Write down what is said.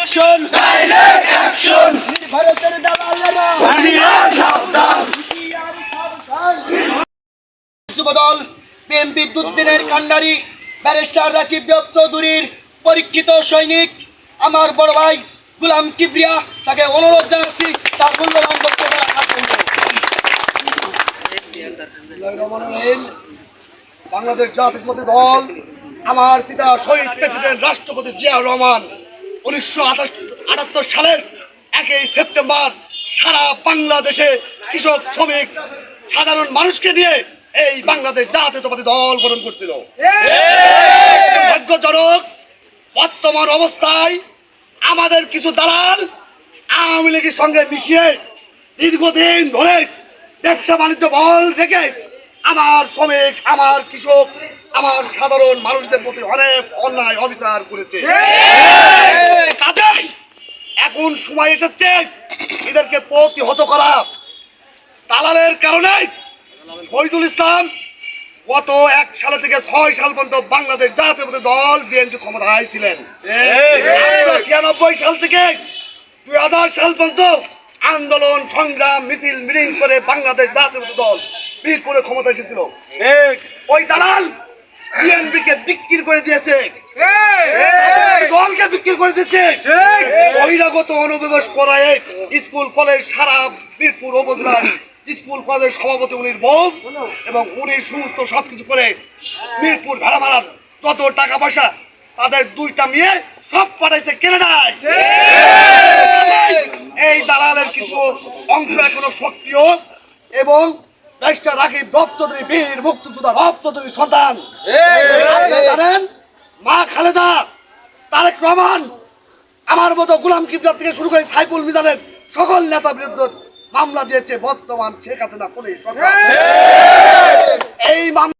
Action. Direct action ভারতের দালালেরা সাবধান! যুবদল বিএনপি দুদিনের কান্ডারি ব্যারিস্টার রাকিব দেব চৌধুরীর পরীক্ষিত সৈনিক। আমার বড় ভাই গুলাম কিবরিয়া তাকে অনুরোধ জানাচ্ছি তার মূল্যবান বক্তব্য রাখার জন্য। বাংলাদেশ জাতীয়তাবাদী দল আমার পিতা শহীদ প্রেসিডেন্ট রাষ্ট্রপতি জিয়াউর রহমান। উনিশশো আটাত্তর সালের একই সেপ্টেম্বর সারা বাংলাদেশে কৃষক, শ্রমিক, সাধারণ মানুষকে নিয়ে এই বাংলাদেশ জাতীয়তাবাদী দল গঠন করছিল। ভাগ্যজনক, বর্তমান অবস্থায় আমাদের কিছু দালাল আওয়ামী লীগের সঙ্গে মিশিয়ে দীর্ঘদিন ধরে ব্যবসা বাণিজ্য বল রেখে আমার শ্রমিক, আমার কৃষক, আমার সাধারণ মানুষদের প্রতি অনেক অন্যায় অবিচার করেছে। এখন সময় এসেছে। এদেরকে প্রতিহত করা। দালালের কারণে শহীদুল ইসলাম গত এক সাল থেকে ছয় সাল পর্যন্ত বাংলাদেশ জাতীয়তাবাদী দল বিএনপি ক্ষমতায় ছিলেন। ছিয়ানব্বই সাল থেকে দুই হাজার সাল পর্যন্ত আন্দোলন, সংগ্রাম, মিছিল, মিটিং করে বাংলাদেশ জাতীয়তাবাদী দল বীরপুরে ক্ষমতা এসেছিল। ওই দালাল বিএনপি কে বিক্রি করে দিয়েছে। দলকে বিক্রি করে দিচ্ছে। বহিরাগত অনুপ্রবেশ করায় স্কুল কলেজ সারা বীরপুর উপজেলার স্কুল কলেজের সভাপতি উনির বউ এবং উনি সমস্ত সবকিছু করে মিরপুর ভেড়া মারার যত টাকা পয়সা তাদের দুইটা মেয়ে সব পাঠাইছে কেনাডায়। এই দালালের কিছু অংশ এখনও সক্রিয় এবং রাষ্ট্র রাখি রব চৌধুরী বীর মুক্তিযোদ্ধা রব চৌধুরীর সন্তান জানেন মা খালেদা তারেক রহমান আমার মতো গুলাম কিবলার থেকে শুরু করে সাইফুল মিজানের সকল নেতা বিরুদ্ধে মামলা দিয়েছে বর্তমান শেখ হাসিনা পুলিশ সরকার। এই মামলা